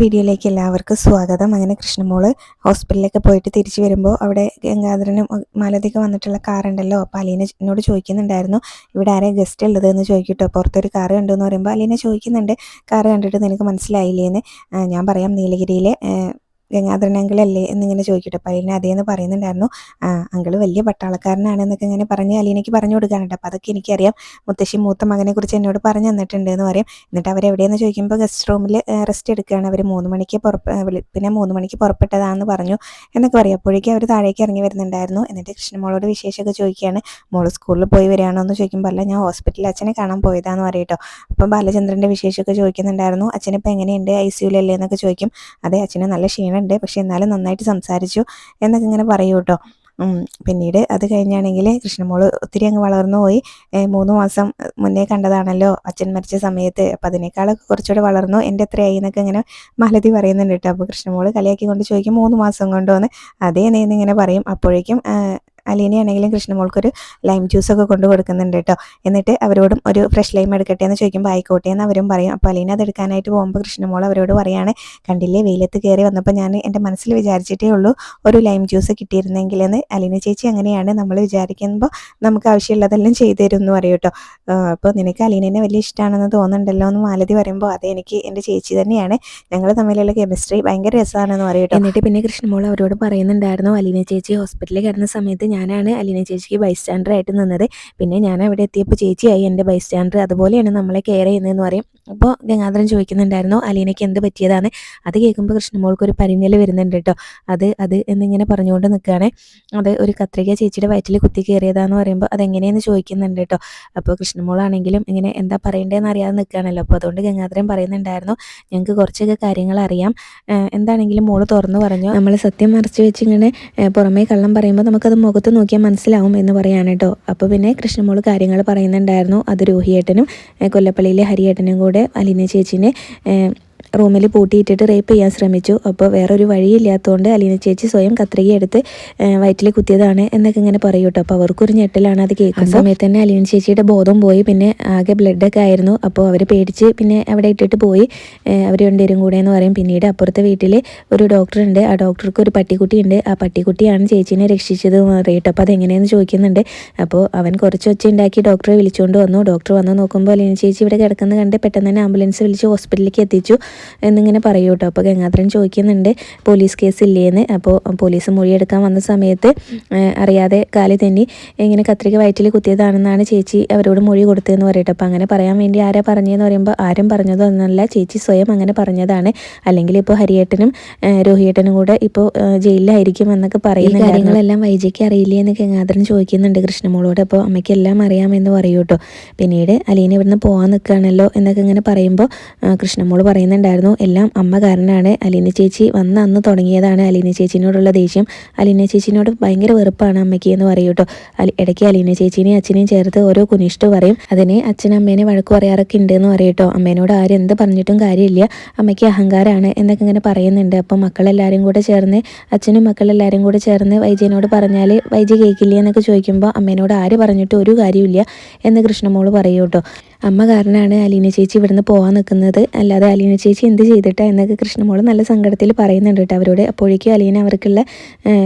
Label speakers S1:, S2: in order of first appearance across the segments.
S1: വീഡിയോയിലേക്ക് എല്ലാവർക്കും സ്വാഗതം. അങ്ങനെ കൃഷ്ണമോൾ ഹോസ്പിറ്റലിലൊക്കെ പോയിട്ട് തിരിച്ചു വരുമ്പോൾ അവിടെ ഗംഗാധരനും മാലതിക്ക് വന്നിട്ടുള്ള കാറുണ്ടല്ലോ അപ്പോൾ അലീന എന്നോട് ചോദിക്കുന്നുണ്ടായിരുന്നു ഇവിടെ ആരെ ഗസ്റ്റ് ഉള്ളത്? എന്ന് ചോദിക്കട്ടോ. പുറത്തൊരു കാറ് കണ്ടു എന്ന് പറയുമ്പോൾ അലീന ചോദിക്കുന്നുണ്ട് കാറ് കണ്ടിട്ട് നിനക്ക് മനസ്സിലായില്ലേ എന്ന് ഞാൻ പറയാം നീലഗിരിയിലെ ഗംഗാധരൻ അങ്കിളല്ലേ എന്നിങ്ങനെ ചോദിക്കട്ടെ. അപ്പോൾ അലീന അതേന്ന് പറയുന്നുണ്ടായിരുന്നു. ആ അങ്കിൾ വലിയ പട്ടാളക്കാരനാണ് എന്നൊക്കെ ഇങ്ങനെ പറഞ്ഞ് അലീനയ്ക്ക് പറഞ്ഞു കൊടുക്കാനുണ്ട്. അപ്പോൾ അതൊക്കെ എനിക്കറിയാം. മുത്തശ്ശി മൂത്ത മകനെ കുറിച്ച് എന്നോട് പറഞ്ഞു തന്നിട്ടുണ്ട് എന്ന് പറയും. എന്നിട്ട് അവരെവിടെയെന്ന് ചോദിക്കുമ്പോൾ ഗസ്റ്റ് റൂമിൽ റെസ്റ്റ് എടുക്കുകയാണ് അവർ മൂന്ന് മണിക്ക് പിന്നെ മൂന്ന് മണിക്ക് പുറപ്പെട്ടതാണെന്ന് പറഞ്ഞു എന്നൊക്കെ പറയും. അപ്പോഴേക്കും അവർ താഴേക്ക് ഇറങ്ങി വരുന്നുണ്ടായിരുന്നു. എന്നിട്ട് കൃഷ്ണമോളോട് വിശേഷമൊക്കെ ചോദിക്കുകയാണ്. മോൾ സ്കൂളിൽ പോയി വരികയാണോ എന്ന് ചോദിക്കുമ്പോൾ അല്ല ഞാൻ ഹോസ്പിറ്റലിൽ അച്ഛനെ കാണാൻ പോയതാന്ന് പറയട്ടോ. അപ്പം ബാലചന്ദ്രന്റെ വിശേഷമൊക്കെ ചോദിക്കുന്നുണ്ടായിരുന്നു. അച്ഛനിപ്പോൾ എങ്ങനെയുണ്ട്? ഐ സിയുലല്ലേ എന്നൊക്കെ ചോദിക്കും. അതെ അച്ഛന് നല്ല ക്ഷീണമുണ്ട് പക്ഷേ എന്നാലും നന്നായിട്ട് സംസാരിച്ചു എന്നൊക്കെ ഇങ്ങനെ പറയൂ കേട്ടോ. പിന്നീട് അത് കഴിഞ്ഞാണെങ്കിൽ കൃഷ്ണമോൾ ഒത്തിരി അങ്ങ് വളർന്നു പോയി. മൂന്ന് മാസം മുന്നേ കണ്ടതാണല്ലോ അച്ഛൻ മരിച്ച സമയത്ത്. അപ്പം അതിനേക്കാളൊക്കെ കുറച്ചുകൂടെ വളർന്നു. എന്റെ എത്രയായി എന്നൊക്കെ ഇങ്ങനെ മലതി പറയുന്നുണ്ട് കേട്ടോ. അപ്പോൾ കൃഷ്ണമോൾ കളിയാക്കി കൊണ്ട് ചോദിക്കും മൂന്ന് മാസം കൊണ്ടോന്ന്? അതേ നീന്ന് ഇങ്ങനെ പറയും. അപ്പോഴേക്കും അലീനയാണെങ്കിലും കൃഷ്ണമോൾക്കൊരു ലൈം ജ്യൂസൊക്കെ കൊണ്ട് കൊടുക്കുന്നുണ്ട് കേട്ടോ എന്നിട്ട് അവരോടും ഒരു ഫ്രഷ് ലൈം എടുക്കട്ടെ എന്ന് ചോദിക്കുമ്പോൾ ആയിക്കോട്ടെ എന്ന് അവരും പറയും. അപ്പോൾ അലീന അത് എടുക്കാനായിട്ട് പോകുമ്പോൾ കൃഷ്ണമോൾ അവരോട് പറയാണ് കണ്ടില്ലേ വെയിലത്ത് കയറി വന്നപ്പോൾ ഞാൻ എന്റെ മനസ്സിൽ വിചാരിച്ചിട്ടേ ഉള്ളൂ ഒരു ലൈം ജ്യൂസ് കിട്ടിയിരുന്നെങ്കിൽ എന്ന് അലീന ചേച്ചി അങ്ങനെയാണ് നമ്മൾ വിചാരിക്കുമ്പോൾ നമുക്ക് ആവശ്യമുള്ളതെല്ലാം ചെയ്തു തരും എന്ന് പറയും കേട്ടോ അപ്പോൾ നിനക്ക് അലീനേനെ വലിയ ഇഷ്ടമാണെന്ന് തോന്നുന്നുണ്ടല്ലോ എന്ന് മാലതി പറയുമ്പോൾ അത് എനിക്ക് എന്റെ ചേച്ചി തന്നെയാണ്. ഞങ്ങൾ തമ്മിലുള്ള കെമിസ്ട്രി ഭയങ്കര രസമാണെന്ന് പറയും കേട്ടോ എന്നിട്ട് പിന്നെ കൃഷ്ണമോൾ അവരോട് പറയുന്നുണ്ടായിരുന്നു അലീന ചേച്ചി ഹോസ്പിറ്റലിൽ കിടന്ന സമയത്ത് ഞാനാണ് അലീന ചേച്ചിക്ക് ബൈസ്റ്റാൻഡർ ആയിട്ട് നിന്നത്. പിന്നെ ഞാൻ അവിടെ എത്തിയപ്പോൾ ചേച്ചിയായി എന്റെ ബൈസ്റ്റാൻഡർ അതുപോലെയാണ് നമ്മളെ കെയർ ചെയ്യുന്നതെന്ന് പറയും. അപ്പോൾ ഗംഗാധരൻ ചോദിക്കുന്നുണ്ടായിരുന്നു അലീനയ്ക്ക് എന്ത് പറ്റിയതാണ്? അത് കേൾക്കുമ്പോൾ കൃഷ്ണമോൾക്ക് ഒരു പരിങ്ങൽ വരുന്നുണ്ട് കേട്ടോ. അത് അത് എന്നിങ്ങനെ പറഞ്ഞുകൊണ്ട് നിൽക്കുകയാണ്. അത് ഒരു കത്രിക ചേച്ചിയുടെ വയറ്റിൽ കുത്തി കയറിയതാന്ന് പറയുമ്പോൾ അതെങ്ങനെയെന്ന് ചോദിക്കുന്നുണ്ട് കേട്ടോ. അപ്പോൾ കൃഷ്ണമോളാണെങ്കിലും ഇങ്ങനെ എന്താ പറയേണ്ടതെന്ന് അറിയാതെ നിൽക്കുകയാണല്ലോ. അപ്പോൾ അതുകൊണ്ട് ഗംഗാധരൻ പറയുന്നുണ്ടായിരുന്നു ഞങ്ങൾക്ക് കുറച്ചൊക്കെ കാര്യങ്ങൾ അറിയാം. എന്താണെങ്കിലും മോൾ തുറന്നു പറഞ്ഞു. നമ്മൾ സത്യം മറച്ചു വെച്ച് ഇങ്ങനെ പുറമേ കള്ളം പറയുമ്പോൾ നമുക്കത് മുഖത്ത് നോക്കിയാൽ മനസ്സിലാവും എന്ന് പറയാണ് കേട്ടോ അപ്പോൾ പിന്നെ കൃഷ്ണമോൾ കാര്യങ്ങൾ പറയുന്നുണ്ടായിരുന്നു. അത് രോഹിയേട്ടനും കൊല്ലപ്പള്ളിയിലെ ഹരിയേട്ടനും കൂടെ അലീന ചേച്ചിനെ റൂമിൽ പൂട്ടിയിട്ടിട്ട് റേപ്പ് ചെയ്യാൻ ശ്രമിച്ചു. അപ്പോൾ വേറൊരു വഴിയില്ലാത്തതുകൊണ്ട് അലീന ചേച്ചി സ്വയം കത്രിക എടുത്ത് വയറ്റിൽ കുത്തിയതാണ് എന്നൊക്കെ ഇങ്ങനെ പറയും കേട്ടോ. അപ്പോൾ അവർക്കൊരു ഞെട്ടലാണ് അത് കേൾക്കുന്ന സമയത്ത് തന്നെ അലീന ചേച്ചിയുടെ ബോധം പോയി. പിന്നെ ആകെ ബ്ലഡൊക്കെ ആയിരുന്നു. അപ്പോൾ അവർ പേടിച്ച് പിന്നെ അവിടെ ഇട്ടിട്ട് പോയി. അവർ രണ്ടുപേരും കൂടെ എന്ന് പറയും. പിന്നീട് അപ്പുറത്തെ വീട്ടിൽ ഒരു ഡോക്ടർ ഉണ്ട്. ആ ഡോക്ടർക്ക് ഒരു പട്ടിക്കുട്ടി ഉണ്ട് ആ പട്ടിക്കുട്ടിയാണ് ചേച്ചീനെ രക്ഷിച്ചത് പറയട്ടോ. അപ്പോൾ അതെങ്ങനെയെന്ന് ചോദിക്കുന്നുണ്ട്. അപ്പോൾ അവൻ കുറച്ച് ഒച്ച ഉണ്ടാക്കി ഡോക്ടറെ വിളിച്ചുകൊണ്ട് വന്നു. ഡോക്ടർ വന്ന് നോക്കുമ്പോൾ അലീന ചേച്ചി ഇവിടെ കിടക്കുന്നത് കണ്ട് പെട്ടെന്ന് തന്നെ ആംബുലൻസ് വിളിച്ച് ഹോസ്പിറ്റലിലേക്ക് എത്തിച്ചു. എന്നിങ്ങനെ പറയൂ കേട്ടോ അപ്പോൾ ഗംഗാധരൻ ചോദിക്കുന്നുണ്ട് പോലീസ് കേസ് ഇല്ലേന്ന് അപ്പോൾ പോലീസ് മൊഴിയെടുക്കാൻ വന്ന സമയത്ത് അറിയാതെ കാലി തന്നെ ഇങ്ങനെ കത്രിക വയറ്റിൽ കുത്തിയതാണെന്നാണ് ചേച്ചി അവരോട് മൊഴി കൊടുത്തതെന്ന് പറയട്ടെ. അപ്പോൾ അങ്ങനെ പറയാൻ വേണ്ടി ആരാ പറഞ്ഞതെന്ന് പറയുമ്പോൾ ആരും പറഞ്ഞതോ ഒന്നല്ല ചേച്ചി സ്വയം അങ്ങനെ പറഞ്ഞതാണ്. അല്ലെങ്കിൽ ഇപ്പോൾ ഹരിയേട്ടനും രോഹിയേട്ടനും കൂടെ ഇപ്പോൾ ജയിലിലായിരിക്കും എന്നൊക്കെ പറയുന്ന കാര്യങ്ങളെല്ലാം വൈജയ്ക്ക് അറിയില്ലേ എന്ന് ഗംഗാധരൻ ചോദിക്കുന്നുണ്ട് കൃഷ്ണമോളോട്. അപ്പോൾ അമ്മയ്ക്ക് എല്ലാം അറിയാമെന്ന് പറയൂ കേട്ടോ പിന്നീട് അലീന ഇവിടുന്ന് പോകാൻ നിൽക്കുകയാണല്ലോ എന്നൊക്കെ ഇങ്ങനെ പറയുമ്പോൾ കൃഷ്ണമോൾ കൃഷ്ണമോൾ പറയുന്നുണ്ടായിരുന്നു എല്ലാം അമ്മ കാരനാണ് അലീന ചേച്ചി. വന്ന അന്ന് തുടങ്ങിയതാണ് അലീന ചേച്ചിനോടുള്ള ദേഷ്യം. അലീന ചേച്ചിനോട് ഭയങ്കര വെറുപ്പാണ് അമ്മയ്ക്ക് എന്ന് പറയും കേട്ടോ. ഇടയ്ക്ക് അലീന ചേച്ചിനെ അച്ഛനെയും ചേർത്ത് ഓരോ കുനിഷ്ട് പറയും. അതിനെ അച്ഛൻ അമ്മേനെ വഴക്ക് പറയാറൊക്കെ ഉണ്ട് എന്ന് പറയും കേട്ടോ. അമ്മേനോട് ആരും എന്ത് പറഞ്ഞിട്ടും കാര്യമില്ല. അമ്മയ്ക്ക് അഹങ്കാരമാണ് എന്നൊക്കെ ഇങ്ങനെ പറയുന്നുണ്ട്. അപ്പം മക്കളെല്ലാവരും കൂടെ ചേർന്ന് അച്ഛനും മക്കളെല്ലാവരും കൂടെ ചേർന്ന് വൈജയനോട് പറഞ്ഞാൽ വൈജി കേൾക്കില്ല എന്നൊക്കെ ചോദിക്കുമ്പോൾ അമ്മേനോട് ആര് പറഞ്ഞിട്ടും ഒരു കാര്യമില്ല എന്ന് കൃഷ്ണമോൾ പറയൂ കേട്ടോ. അമ്മ കാരനാണ് അലീന ചേച്ചി ഇവിടുന്ന് പോകാൻ നിൽക്കുന്നത് അല്ലാതെ അലീന ചേച്ചി എന്ത് ചെയ്തിട്ടാ എന്നൊക്കെ കൃഷ്ണമോൾ നല്ല സങ്കടത്തിൽ പറയുന്നുണ്ട് കേട്ടോ അവരോട്. അപ്പോഴേക്കും അലീന അവർക്കുള്ള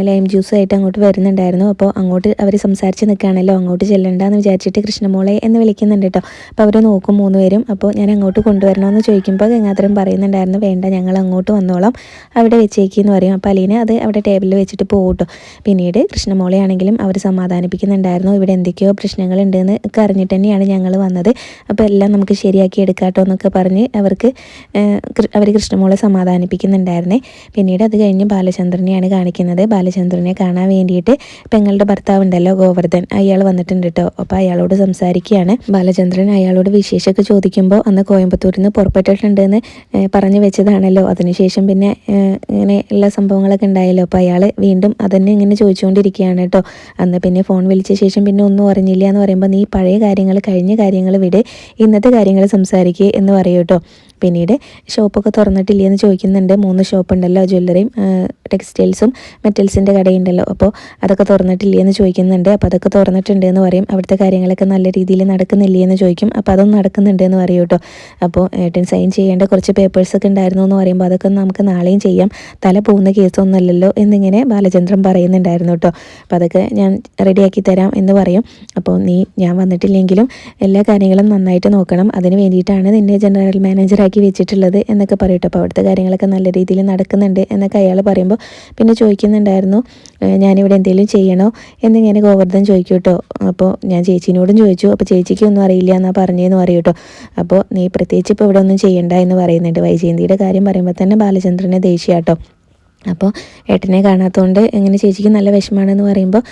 S1: ലൈം ജ്യൂസായിട്ട് അങ്ങോട്ട് വരുന്നുണ്ടായിരുന്നു. അപ്പോൾ അങ്ങോട്ട് അവർ സംസാരിച്ച് നിൽക്കുകയാണല്ലോ അങ്ങോട്ട് ചെല്ലണ്ടെന്ന് വിചാരിച്ചിട്ട് കൃഷ്ണമോളെ എന്ന് വിളിക്കുന്നുണ്ട് കേട്ടോ. അപ്പോൾ അവർ നോക്കും മൂന്ന് പേരും അപ്പോൾ ഞാൻ അങ്ങോട്ട് കൊണ്ടുവരണമെന്ന് ചോദിക്കുമ്പോൾ ഗംഗാധരൻ പറയുന്നുണ്ടായിരുന്നു വേണ്ട ഞങ്ങൾ അങ്ങോട്ട് വന്നോളാം. അവിടെ വെച്ചേക്കെന്ന് പറയും. അപ്പോൾ അലീന അത് അവിടെ ടേബിളിൽ വെച്ചിട്ട് പോകും കേട്ടോ പിന്നീട് കൃഷ്ണമോളെ ആണെങ്കിലും അവർ സമാധാനിപ്പിക്കുന്നുണ്ടായിരുന്നു. ഇവിടെ എന്തൊക്കെയോ പ്രശ്നങ്ങളുണ്ടെന്ന് ഒക്കെ അറിഞ്ഞിട്ട് തന്നെയാണ് ഞങ്ങൾ വന്നത്. അപ്പോൾ എല്ലാം നമുക്ക് ശരിയാക്കി എടുക്കാട്ടോ എന്നൊക്കെ പറഞ്ഞ് അവർക്ക് അവർ കൃഷ്ണമോളെ സമാധാനിപ്പിക്കുന്നുണ്ടായിരുന്നേ. പിന്നീട് അത് കഴിഞ്ഞ് ബാലചന്ദ്രനെയാണ് കാണിക്കുന്നത്. ബാലചന്ദ്രനെ കാണാൻ വേണ്ടിയിട്ട് പെങ്ങളുടെ ഭർത്താവ് ഉണ്ടല്ലോ ഗോവർദ്ധൻ. അയാൾ വന്നിട്ടുണ്ട് കേട്ടോ അപ്പോൾ അയാളോട് സംസാരിക്കുകയാണ്. ബാലചന്ദ്രൻ അയാളോട് വിശേഷമൊക്കെ ചോദിക്കുമ്പോൾ അന്ന് കോയമ്പത്തൂരിൽ നിന്ന് പുറപ്പെട്ടിട്ടുണ്ടെന്ന് പറഞ്ഞു വെച്ചതാണല്ലോ. അതിനുശേഷം പിന്നെ ഇങ്ങനെ ഉള്ള സംഭവങ്ങളൊക്കെ ഉണ്ടായല്ലോ. അപ്പോൾ അയാൾ വീണ്ടും അതന്നെ ഇങ്ങനെ ചോദിച്ചുകൊണ്ടിരിക്കുകയാണ് കേട്ടോ അന്ന് പിന്നെ ഫോൺ വിളിച്ച ശേഷം പിന്നെ ഒന്നും അറിഞ്ഞില്ല എന്ന് പറയുമ്പോൾ നീ പഴയ കാര്യങ്ങൾ കഴിഞ്ഞ കാര്യങ്ങൾ വിട്. ഇന്നത്തെ കാര്യങ്ങൾ സംസാരിക്കുക എന്ന് പറയൂ കേട്ടോ പിന്നീട് ഷോപ്പൊക്കെ തുറന്നിട്ടില്ലേ എന്ന് ചോദിക്കുന്നുണ്ട്. മൂന്ന് ഷോപ്പ് ഉണ്ടല്ലോ ജ്വല്ലറിയും ടെക്സ്റ്റൈൽസും മെറ്റൽസിന്റെ കടയുണ്ടല്ലോ. അപ്പോൾ അതൊക്കെ തുറന്നിട്ടില്ലേ എന്ന് ചോദിക്കുന്നുണ്ട്. അപ്പോൾ അതൊക്കെ തുറന്നിട്ടുണ്ട് എന്ന് പറയും. അവിടുത്തെ കാര്യങ്ങളൊക്കെ നല്ല രീതിയിൽ നടക്കുന്നില്ലേ എന്ന് ചോദിക്കും. അപ്പോൾ അതൊന്നും നടക്കുന്നുണ്ട് എന്ന് പറയും കേട്ടോ. അപ്പോൾ ഏട്ടൻ സൈൻ ചെയ്യേണ്ട കുറച്ച് പേപ്പേഴ്സൊക്കെ ഉണ്ടായിരുന്നു എന്ന് പറയുമ്പോൾ അതൊക്കെ നമുക്ക് നാളെയും ചെയ്യാം. തല പോകുന്ന കേസൊന്നുമല്ലല്ലോ എന്നിങ്ങനെ ബാലചന്ദ്രൻ പറയുന്നുണ്ടായിരുന്നു കേട്ടോ. അപ്പോൾ അതൊക്കെ ഞാൻ റെഡിയാക്കി തരാം എന്ന് പറയും. അപ്പോൾ നീ ഞാൻ വന്നിട്ടില്ലെങ്കിലും എല്ലാ കാര്യങ്ങളും നന്നായിട്ട് നോക്കണം. അതിന് വേണ്ടിയിട്ടാണ് നിന്നെ ജനറൽ മാനേജറാക്കി വെച്ചിട്ടുള്ളത് എന്നൊക്കെ പറയട്ടോ. അപ്പോൾ അവിടുത്തെ കാര്യങ്ങളൊക്കെ നല്ല രീതിയിൽ നടക്കുന്നുണ്ട് എന്നൊക്കെ അയാൾ പറയുമ്പോൾ പിന്നെ ചോദിക്കുന്നുണ്ടായിരുന്നു ഞാനിവിടെ എന്തെങ്കിലും ചെയ്യണോ? എന്നിങ്ങനെ ഗോവർദ്ധൻ ചോദിക്കും കേട്ടോ. അപ്പോൾ ഞാൻ ചേച്ചീനോടും ചോദിച്ചു. അപ്പോൾ ചേച്ചിക്ക് ഒന്നും അറിയില്ല എന്നാ പറഞ്ഞതെന്ന് പറയും കേട്ടോ. അപ്പോൾ നീ പ്രത്യേകിച്ച് ഇപ്പോൾ ഇവിടെ ഒന്നും ചെയ്യണ്ട എന്ന് പറയുന്നുണ്ട്. വൈജയന്തിയുടെ കാര്യം പറയുമ്പോൾ തന്നെ ബാലചന്ദ്രനെ ദേഷ്യാട്ടോ. അപ്പോൾ ഏട്ടനെ കാണാത്തതുകൊണ്ട് എങ്ങനെ ചേച്ചിക്ക് നല്ല വിഷമാണെന്ന് പറയുമ്പോൾ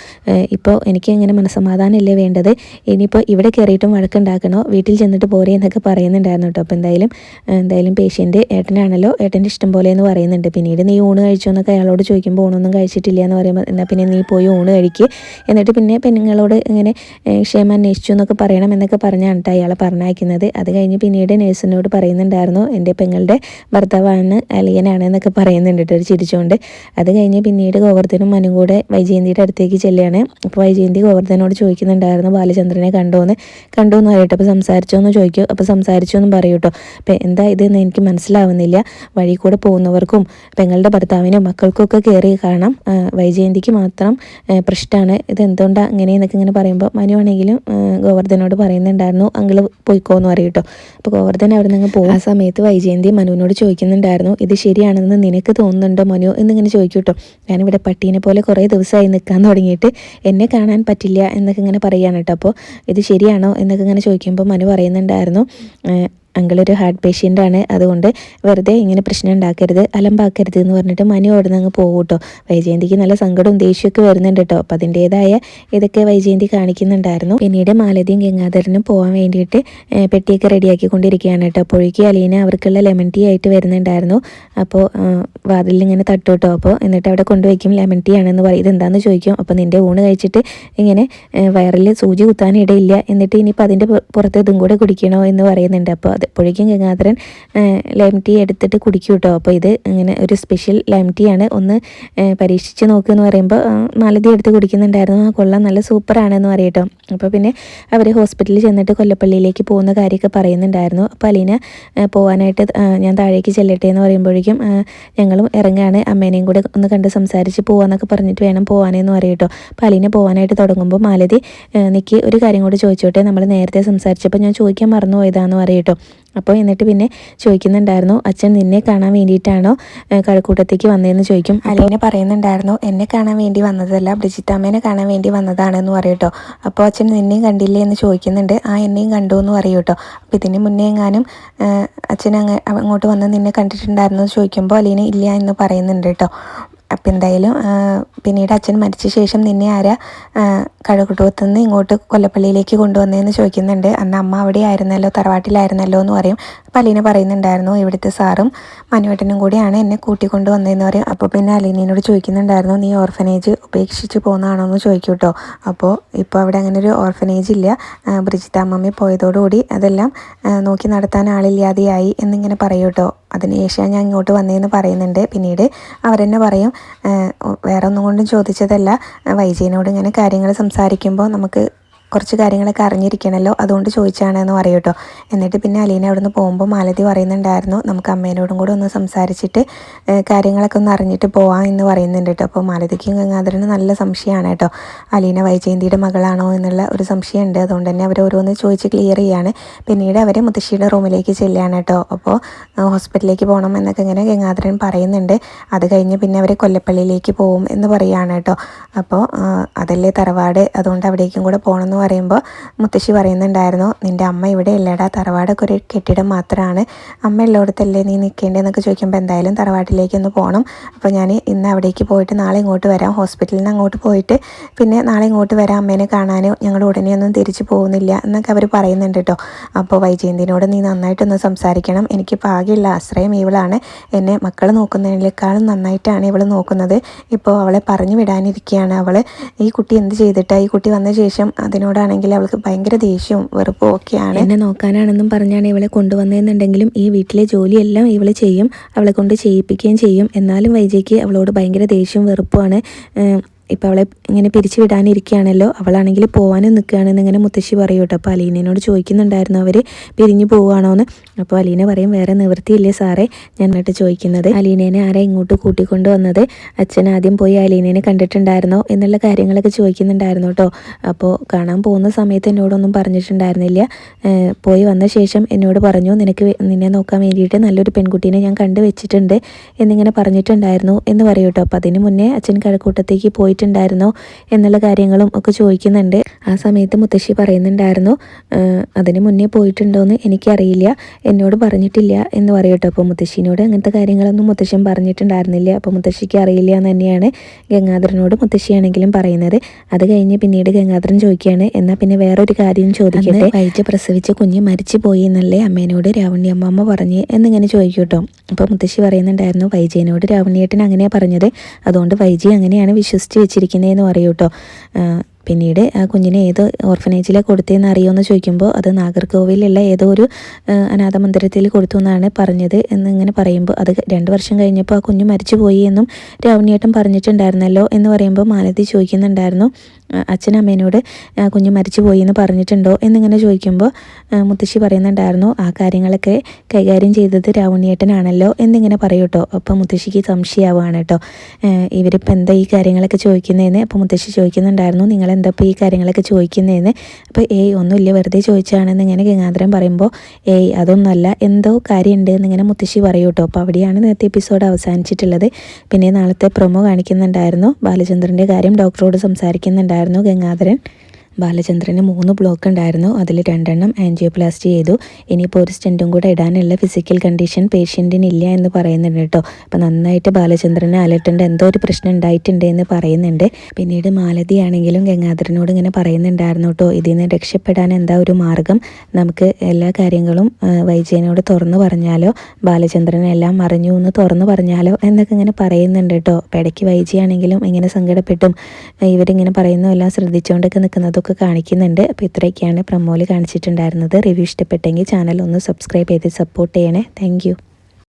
S1: ഇപ്പോൾ എനിക്ക് എങ്ങനെ മനസ്സമാധാനമല്ലേ വേണ്ടത്. ഇനിയിപ്പോൾ ഇവിടെ കയറിയിട്ടും വഴക്കുണ്ടാക്കണോ? വീട്ടിൽ ചെന്നിട്ട് പോരേ എന്നൊക്കെ പറയുന്നുണ്ടായിരുന്നു കേട്ടോ. അപ്പോൾ എന്തായാലും എന്തായാലും പേഷ്യന്റ് ഏട്ടനാണല്ലോ. ഏട്ടന്റെ ഇഷ്ടം പോലെ എന്ന് പറയുന്നുണ്ട്. പിന്നീട് നീ ഊണ് കഴിച്ചോ എന്നൊക്കെ അയാളോട് ചോദിക്കുമ്പോൾ ഊണൊന്നും കഴിച്ചിട്ടില്ല എന്ന് പറയുമ്പോൾ എന്നാൽ പിന്നെ നീ പോയി ഊണ് കഴിക്കുക എന്നിട്ട് പിന്നെ പെണ്ണുങ്ങളോട് ഇങ്ങനെ ക്ഷേമം അന്വേഷിച്ചു എന്നൊക്കെ പറയണം എന്നൊക്കെ പറഞ്ഞാണ് കേട്ടോ അയാളെ പറഞ്ഞയക്കുന്നത്. അത് കഴിഞ്ഞ് പിന്നീട് നേഴ്സിനോട് പറയുന്നുണ്ടായിരുന്നു എന്റെ പെങ്ങളുടെ ഭർത്താവാണ് അലിയനാണ് എന്നൊക്കെ പറയുന്നുണ്ട് കേട്ടോ. ഒരു ചിരിച്ചു വെച്ചുകൊണ്ട് അത് കഴിഞ്ഞ് പിന്നീട് ഗോവർദ്ധനും മനും കൂടെ വൈജയന്തിയുടെ അടുത്തേക്ക് ചെല്ലുകയാണ്. അപ്പോൾ വൈജയന്തി ഗോവർദ്ധനോട് ചോദിക്കുന്നുണ്ടായിരുന്നു ബാലചന്ദ്രനെ കണ്ടോന്ന്. കണ്ടു എന്ന് പറയട്ടെ അപ്പോൾ സംസാരിച്ചോ എന്ന് ചോദിക്കും. അപ്പോൾ സംസാരിച്ചോ എന്നും പറയൂ കേട്ടോ അപ്പോൾ എന്താ ഇതെന്ന് എനിക്ക് മനസ്സിലാവുന്നില്ല. വഴി കൂടെ പോകുന്നവർക്കും പെങ്ങളുടെ ഭർത്താവിനും മക്കൾക്കൊക്കെ കയറി കാണാം. വൈജയന്തിക്ക് മാത്രം പ്രശ്നമാണ്. എന്തുകൊണ്ടാണ് അങ്ങനെയെന്നൊക്കെ ഇങ്ങനെ പറയുമ്പോൾ മനു ആണെങ്കിലും ഗോവർദ്ധനോട് പറയുന്നുണ്ടായിരുന്നു അങ്കിൾ പോയിക്കോന്ന് പറയും കേട്ടോ അപ്പോൾ ഗോവർദ്ധൻ അവിടെ നിന്ന് പോകും ആ സമയത്ത് വൈജയന്തി മനുവിനോട് ചോദിക്കുന്നുണ്ടായിരുന്നു ഇത് ശരിയാണെന്ന് നിനക്ക് തോന്നുന്നുണ്ടോ മനു? പറഞ്ഞോ എന്നിങ്ങനെ ചോദിക്കും കേട്ടോ ഞാനിവിടെ പട്ടീനെ പോലെ കുറേ ദിവസമായി നിൽക്കാൻ തുടങ്ങിയിട്ട് എന്നെ കാണാൻ പറ്റില്ല എന്നൊക്കെ ഇങ്ങനെ പറയുകയാണ് കേട്ടോ. അപ്പോൾ ഇത് ശരിയാണോ എന്നൊക്കെ ഇങ്ങനെ ചോദിക്കുമ്പോൾ മനു പറയുന്നുണ്ടായിരുന്നു. അങ്കിളൊരു ഹാർട്ട് പേഷ്യന്റ് ആണ്. അതുകൊണ്ട് വെറുതെ ഇങ്ങനെ പ്രശ്നം ഉണ്ടാക്കരുത് അലമ്പാക്കരുത് എന്ന് പറഞ്ഞിട്ട് മനു അവിടെ നിന്ന് പോകും കേട്ടോ. വൈജയന്തിക്ക് നല്ല സങ്കടവും ദേഷ്യമൊക്കെ വരുന്നുണ്ട് കേട്ടോ. അപ്പം അതിന്റെതായ ഇതൊക്കെ വൈജയന്തി കാണിക്കുന്നുണ്ടായിരുന്നു. പിന്നീട് മാലതിയും ഗംഗാധരനും പോകാൻ വേണ്ടിയിട്ട് പെട്ടിയൊക്കെ റെഡിയാക്കിക്കൊണ്ടിരിക്കുകയാണ് കേട്ടോ. അപ്പോഴേക്ക് അലീന അവർക്കുള്ള ലെമൺ ടീ ആയിട്ട് വരുന്നുണ്ടായിരുന്നു. അപ്പോൾ വാതിലിൽ ഇങ്ങനെ തട്ടു കേട്ടോ. അപ്പോൾ എന്നിട്ട് അവിടെ കൊണ്ടുവയ്ക്കും ലെമൺ ടീ ആണെന്ന് പറയും. ഇതെന്താണെന്ന് ചോദിക്കും. അപ്പോൾ നിന്റെ ഊണ് കഴിച്ചിട്ട് ഇങ്ങനെ വയറിൽ സൂചി കുത്താൻ ഇടയില്ല. എന്നിട്ട് ഇനിയിപ്പോൾ അതിന്റെ പുറത്ത് ഇതും കൂടെ കുടിക്കണോ എന്ന് പറയുന്നുണ്ട്. അപ്പോൾ അപ്പോഴേക്കും ഗംഗാധരൻ ലൈം ടീ എടുത്തിട്ട് കുടിക്കും കേട്ടോ അപ്പോൾ ഇത് ഇങ്ങനെ ഒരു സ്പെഷ്യൽ ലൈം ടീ ആണ്. ഒന്ന് പരീക്ഷിച്ച് നോക്കുമെന്ന് പറയുമ്പോൾ മാലതി എടുത്ത് കുടിക്കുന്നുണ്ടായിരുന്നു. ആ കൊള്ളാം നല്ല സൂപ്പറാണെന്ന് പറയട്ടോ. അപ്പോൾ പിന്നെ അവർ ഹോസ്പിറ്റലിൽ ചെന്നിട്ട് കൊല്ലപ്പള്ളിയിലേക്ക് പോകുന്ന കാര്യമൊക്കെ പറയുന്നുണ്ടായിരുന്നു. അപ്പോൾ അലീന പോകാനായിട്ട് ഞാൻ താഴേക്ക് ചെല്ലട്ടെ എന്ന് പറയുമ്പോഴേക്കും ഞങ്ങളും ഇറങ്ങുകയാണ് അമ്മേനെയും കൂടെ ഒന്ന് കണ്ട് സംസാരിച്ച് പോകാമെന്നൊക്കെ പറഞ്ഞിട്ട് വേണം പോകാനെന്ന് പറയട്ടോ. അപ്പോൾ അലീന പോകാനായിട്ട് തുടങ്ങുമ്പോൾ മാലതി നിൽക്കി ഒരു കാര്യം കൂടി ചോദിച്ചോട്ടെ. നമ്മൾ നേരത്തെ സംസാരിച്ചപ്പോൾ ഞാൻ ചോദിക്കാൻ മറന്നു പോയതാന്ന് പറയട്ടോ. അപ്പോൾ എന്നിട്ട് പിന്നെ ചോദിക്കുന്നുണ്ടായിരുന്നു അച്ഛൻ നിന്നെ കാണാൻ വേണ്ടിയിട്ടാണോ കഴക്കൂട്ടത്തേക്ക് വന്നതെന്ന് ചോദിക്കും. അലീന പറയുന്നുണ്ടായിരുന്നു എന്നെ കാണാൻ വേണ്ടി വന്നതല്ല ബ്രിജിത്താമ്മേനെ കാണാൻ വേണ്ടി വന്നതാണെന്ന് പറയൂട്ടോ അപ്പോൾ അച്ഛൻ നിന്നെയും കണ്ടില്ലേ എന്ന് ചോദിക്കുന്നുണ്ട് ആ എന്നെയും കണ്ടു എന്ന് പറയൂട്ടോ അപ്പോൾ ഇതിന് മുന്നേ എങ്ങാനും അച്ഛൻ അങ്ങ് അങ്ങോട്ട് വന്ന് നിന്നെ കണ്ടിട്ടുണ്ടായിരുന്നു എന്ന് ചോദിക്കുമ്പോൾ അലീന ഇല്ല എന്ന് പറയുന്നുണ്ട് കേട്ടോ അപ്പം എന്തായാലും പിന്നീട് അച്ഛൻ മരിച്ച ശേഷം നിന്നെ ആരാ കഴുകുട്ടുകത്തു നിന്ന് ഇങ്ങോട്ട് കൊല്ലപ്പള്ളിയിലേക്ക് കൊണ്ടുവന്നതെന്ന് ചോദിക്കുന്നുണ്ട്. അന്ന് അമ്മ അവിടെ ആയിരുന്നല്ലോ തറവാട്ടിലായിരുന്നല്ലോ എന്ന് പറയും. അപ്പം അലീന പറയുന്നുണ്ടായിരുന്നു ഇവിടുത്തെ സാറും മനുവേട്ടനും കൂടിയാണ് എന്നെ കൂട്ടിക്കൊണ്ട് വന്നതെന്ന് പറയും. അപ്പോൾ പിന്നെ അലീനയോട് ചോദിക്കുന്നുണ്ടായിരുന്നു നീ ഓർഫനേജ് ഉപേക്ഷിച്ച് പോകുന്നതാണോ എന്ന് ചോദിക്കും കേട്ടോ അപ്പോൾ ഇപ്പോൾ അവിടെ അങ്ങനെ ഒരു ഓർഫനേജ് ഇല്ല. ബ്രിജിത്ത അമ്മമ്മ പോയതോടുകൂടി അതെല്ലാം നോക്കി നടത്താൻ ആളില്ലാതെയായി എന്നിങ്ങനെ പറയും കേട്ടോ അതിനുശേഷം ഞാൻ ഇങ്ങോട്ട് വന്നതെന്ന് പറയുന്നുണ്ട്. പിന്നീട് അവരെന്നെ പറയും വേറെ ഒന്നും കൊണ്ടും ചോദിച്ചതല്ല. വൈജീനോട് ഇങ്ങനെ കാര്യങ്ങൾ സംസാരിക്കുമ്പോൾ നമുക്ക് കുറച്ച് കാര്യങ്ങളൊക്കെ അറിഞ്ഞിരിക്കണമല്ലോ അതുകൊണ്ട് ചോദിച്ചാണെന്ന് പറയും കേട്ടോ. എന്നിട്ട് പിന്നെ അലീന അവിടെ നിന്ന് പോകുമ്പോൾ മാലതി പറയുന്നുണ്ടായിരുന്നു നമുക്ക് അമ്മേനോടും കൂടെ ഒന്ന് സംസാരിച്ചിട്ട് കാര്യങ്ങളൊക്കെ ഒന്ന് അറിഞ്ഞിട്ട് പോവാം എന്ന് പറയുന്നുണ്ട് കേട്ടോ. അപ്പോൾ മാലതിക്കും ഗംഗാധരന് നല്ല സംശയമാണ് കേട്ടോ. അലീന വൈജയന്തിയുടെ മകളാണോ എന്നുള്ള ഒരു സംശയമുണ്ട്. അതുകൊണ്ട് തന്നെ അവർ ഓരോന്ന് ചോദിച്ച് ക്ലിയർ ചെയ്യാണ്. പിന്നീട് അവർ മുത്തശ്ശിയുടെ റൂമിലേക്ക് ചെല്ലുകയാണ് കേട്ടോ. അപ്പോൾ ഹോസ്പിറ്റലിലേക്ക് പോകണം എന്നൊക്കെ ഇങ്ങനെ ഗംഗാധരൻ പറയുന്നുണ്ട്. അത് കഴിഞ്ഞ് പിന്നെ അവർ കൊല്ലപ്പള്ളിയിലേക്ക് പോകും എന്ന് പറയുകയാണ് കേട്ടോ. അപ്പോൾ അതല്ലേ തറവാട്. അതുകൊണ്ട് അവിടേക്കും കൂടെ പോകണമെന്ന് പറയുമ്പോൾ മുത്തശ്ശി പറയുന്നുണ്ടായിരുന്നു നിന്റെ അമ്മ ഇവിടെ ഇല്ലടാ തറവാടൊക്കെ ഒരു കെട്ടിടം മാത്രമാണ് അമ്മ ഉള്ളിടത്തല്ലേ നീ നിൽക്കേണ്ടതെന്നൊക്കെ ചോദിക്കുമ്പോൾ എന്തായാലും തറവാട്ടിലേക്ക് ഒന്ന് പോകണം അപ്പോൾ ഞാൻ ഇന്ന് അവിടേക്ക് പോയിട്ട് നാളെ ഇങ്ങോട്ട് വരാം. ഹോസ്പിറ്റലിൽ നിന്ന് അങ്ങോട്ട് പോയിട്ട് പിന്നെ നാളെ ഇങ്ങോട്ട് വരാം. അമ്മേനെ കാണാൻ ഞങ്ങൾ ഉടനെ ഒന്നും തിരിച്ചു പോകുന്നില്ല എന്നൊക്കെ അവർ പറയുന്നുണ്ട് കേട്ടോ അപ്പോൾ വൈജയന്തിനോട് നീ നന്നായിട്ടൊന്ന് സംസാരിക്കണം. എനിക്ക് പാകെയുള്ള ആശ്രയം ഇവളാണ്. എന്നെ മക്കൾ നോക്കുന്നതിനേക്കാളും നന്നായിട്ടാണ് ഇവൾ നോക്കുന്നത്. ഇപ്പോൾ അവളെ പറഞ്ഞു വിടാനിരിക്കുകയാണ് അവൾ ഈ കുട്ടി എന്ത് ചെയ്തിട്ടാണ് ഈ കുട്ടി വന്ന ശേഷം അതിനോട് എന്നോടാണെങ്കിൽ അവൾക്ക് ഭയങ്കര ദേഷ്യവും വെറുപ്പും ഒക്കെയാണ്. എന്നെ നോക്കാനാണെന്നും പറഞ്ഞാണ് ഇവളെ കൊണ്ടുവന്നതെന്നുണ്ടെങ്കിലും ഈ വീട്ടിലെ ജോലിയെല്ലാം ഇവൾ ചെയ്യും അവളെ കൊണ്ട് ചെയ്യിപ്പിക്കുകയും ചെയ്യും. എന്നാലും വൈജയ്ക്ക് അവളോട് ഭയങ്കര ദേഷ്യവും വെറുപ്പുമാണ്. ഇപ്പോൾ അവളെ ഇങ്ങനെ പിരിച്ചു വിടാനിരിക്കുകയാണല്ലോ അവളാണെങ്കിൽ പോകാനും നിൽക്കുകയാണെന്ന് ഇങ്ങനെ മുത്തശ്ശി പറയും കേട്ടോ. അപ്പോൾ അലീനയോട് ചോദിക്കുന്നുണ്ടായിരുന്നു അവർ പിരിഞ്ഞു പോവുകയാണോ എന്ന് അപ്പോൾ അലീന പറയും വേറെ നിവൃത്തിയില്ലേ സാറേ? ഞാൻ എന്നിട്ട് ചോദിക്കുന്നത് അലീനേനെ ആരെ ഇങ്ങോട്ട് കൂട്ടിക്കൊണ്ട് വന്നത്? അച്ഛൻ ആദ്യം പോയി അലീനേനെ കണ്ടിട്ടുണ്ടായിരുന്നോ? എന്നുള്ള കാര്യങ്ങളൊക്കെ ചോദിക്കുന്നുണ്ടായിരുന്നു കേട്ടോ. അപ്പോൾ കാണാൻ പോകുന്ന സമയത്ത് എന്നോടൊന്നും പറഞ്ഞിട്ടുണ്ടായിരുന്നില്ല. പോയി വന്ന ശേഷം എന്നോട് പറഞ്ഞു നിനക്ക് നിന്നെ നോക്കാൻ വേണ്ടിയിട്ട് നല്ലൊരു പെൺകുട്ടീനെ ഞാൻ കണ്ടു വെച്ചിട്ടുണ്ട് എന്നിങ്ങനെ പറഞ്ഞിട്ടുണ്ടായിരുന്നു എന്ന് പറയൂട്ടോ അപ്പോൾ അതിന് മുന്നേ അച്ഛൻ കഴക്കൂട്ടത്തേക്ക് പോയി പോയിട്ടുണ്ടായിരുന്നോ എന്നുള്ള കാര്യങ്ങളും ഒക്കെ ചോദിക്കുന്നുണ്ട്. ആ സമയത്ത് മുത്തശ്ശി പറയുന്നുണ്ടായിരുന്നു അതിന് മുന്നേ പോയിട്ടുണ്ടോയെന്ന് എനിക്കറിയില്ല എന്നോട് പറഞ്ഞിട്ടില്ല എന്ന് പറയട്ടോ അപ്പോൾ മുത്തശ്ശിനോട് അങ്ങനത്തെ കാര്യങ്ങളൊന്നും മുത്തശ്ശൻ പറഞ്ഞിട്ടുണ്ടായിരുന്നില്ല. അപ്പോൾ മുത്തശ്ശിക്ക് അറിയില്ല എന്ന് തന്നെയാണ് ഗംഗാധരനോട് മുത്തശ്ശിയാണെങ്കിലും പറയുന്നത്. അത് കഴിഞ്ഞ് പിന്നീട് ഗംഗാധരൻ ചോദിക്കുകയാണ് എന്നാൽ പിന്നെ വേറൊരു കാര്യം ചോദിക്കട്ടെ? വൈറ്റ് പ്രസവിച്ച് കുഞ്ഞ് മരിച്ചു പോയി എന്നല്ലേ അമ്മേനോട് രാവണി അമ്മമ്മ പറഞ്ഞ് എന്നിങ്ങനെ ചോദിക്കൂട്ടോ അപ്പോൾ മുത്തശ്ശി പറയുന്നുണ്ടായിരുന്നു വൈജയനോട് രാവണിയേട്ടൻ അങ്ങനെയാണ് പറഞ്ഞത് അതുകൊണ്ട് വൈജി അങ്ങനെയാണ് വിശ്വസിച്ച് വെച്ചിരിക്കുന്നതെന്ന് പറയൂ കേട്ടോ പിന്നീട് ആ കുഞ്ഞിനെ ഏത് ഓർഫനേജിലെ കൊടുത്തതെന്ന് അറിയുമെന്ന് ചോദിക്കുമ്പോൾ അത് നാഗർകോവിലുള്ള ഏതോ ഒരു അനാഥ മന്ദിരത്തിൽ കൊടുത്തു എന്നാണ് പറഞ്ഞത് എന്നിങ്ങനെ പറയുമ്പോൾ അത് രണ്ട് വർഷം കഴിഞ്ഞപ്പോൾ ആ കുഞ്ഞ് മരിച്ചുപോയി എന്നും രാവണിയേട്ടൻ പറഞ്ഞിട്ടുണ്ടായിരുന്നല്ലോ എന്ന് പറയുമ്പോൾ മാലതി ചോദിക്കുന്നുണ്ടായിരുന്നു. അച്ഛനമ്മേനോട് കുഞ്ഞ് മരിച്ചു പോയി എന്ന് പറഞ്ഞിട്ടുണ്ടോ എന്നിങ്ങനെ ചോദിക്കുമ്പോൾ മുത്തശ്ശി പറയുന്നുണ്ടായിരുന്നു ആ കാര്യങ്ങളൊക്കെ കൈകാര്യം ചെയ്തത് രാവണിയേട്ടനാണല്ലോ എന്നിങ്ങനെ പറയൂ കേട്ടോ. അപ്പോൾ മുത്തശ്ശിക്ക് സംശയമാവുകയാണ് കേട്ടോ. ഇവരിപ്പോൾ എന്താ ഈ കാര്യങ്ങളൊക്കെ ചോദിക്കുന്നതെന്ന് അപ്പോൾ മുത്തശ്ശി ചോദിക്കുന്നുണ്ടായിരുന്നു നിങ്ങൾ എന്താ ഇപ്പോൾ ഈ കാര്യങ്ങളൊക്കെ ചോദിക്കുന്നതെന്ന് അപ്പോൾ ഏയ് ഒന്നുമില്ല വെറുതെ ചോദിച്ചാണെന്ന് ഇങ്ങനെ ഗംഗാധരൻ പറയുമ്പോൾ ഏയ് അതൊന്നുമല്ല എന്തോ കാര്യമുണ്ട് എന്നിങ്ങനെ മുത്തശ്ശി പറയൂ കേട്ടോ അപ്പോൾ അവിടെയാണ് നേരത്തെ എപ്പിസോഡ് അവസാനിച്ചിട്ടുള്ളത്. പിന്നെ നാളത്തെ പ്രൊമോ കാണിക്കുന്നുണ്ടായിരുന്നു. ബാലചന്ദ്രന്റെ കാര്യം ഡോക്ടറോട് സംസാരിക്കുന്നുണ്ടായിരുന്നു ഗംഗാധരൻ. ബാലചന്ദ്രന് മൂന്ന് ബ്ലോക്ക് ഉണ്ടായിരുന്നു. അതിൽ രണ്ടെണ്ണം ആൻജിയോപ്ലാസ്റ്റി ചെയ്തു. ഇനിയിപ്പോൾ ഒരു സ്റ്റെന്റും കൂടെ ഇടാനുള്ള ഫിസിക്കൽ കണ്ടീഷൻ പേഷ്യന്റിന് ഇല്ല എന്ന് പറയുന്നുണ്ട് കേട്ടോ. അപ്പോൾ നന്നായിട്ട് ബാലചന്ദ്രന് അലട്ടേണ്ട എന്തോ ഒരു പ്രശ്നം ഉണ്ടായിട്ടുണ്ട് എന്ന് പറയുന്നുണ്ട്. പിന്നീട് മാലതി ആണെങ്കിലും ഗംഗാധരനോട് ഇങ്ങനെ പറയുന്നുണ്ടായിരുന്നു കേട്ടോ. ഇതിൽ നിന്ന് രക്ഷപ്പെടാൻ എന്താ ഒരു മാർഗം? നമുക്ക് എല്ലാ കാര്യങ്ങളും വൈജയനോട് തുറന്നു പറഞ്ഞാലോ? ബാലചന്ദ്രനെല്ലാം മറിഞ്ഞു എന്ന് തുറന്നു പറഞ്ഞാലോ? എന്നൊക്കെ ഇങ്ങനെ പറയുന്നുണ്ട് കേട്ടോ. ഇടയ്ക്ക് വൈജിയാണെങ്കിലും ഇങ്ങനെ സങ്കടപ്പെട്ടും. ഇവരിങ്ങനെ പറയുന്നതെല്ലാം ശ്രദ്ധിച്ചുകൊണ്ടൊക്കെ നിൽക്കുന്നതൊക്കെ നമുക്ക് കാണിക്കുന്നുണ്ട്. അപ്പോൾ ഇത്രയൊക്കെയാണ് പ്രമോൽ കാണിച്ചിട്ടുണ്ടായിരുന്നത്. റിവ്യൂ ഇഷ്ടപ്പെട്ടെങ്കിൽ ചാനൽ ഒന്ന് സബ്സ്ക്രൈബ് ചെയ്ത് സപ്പോർട്ട് ചെയ്യണേ. താങ്ക്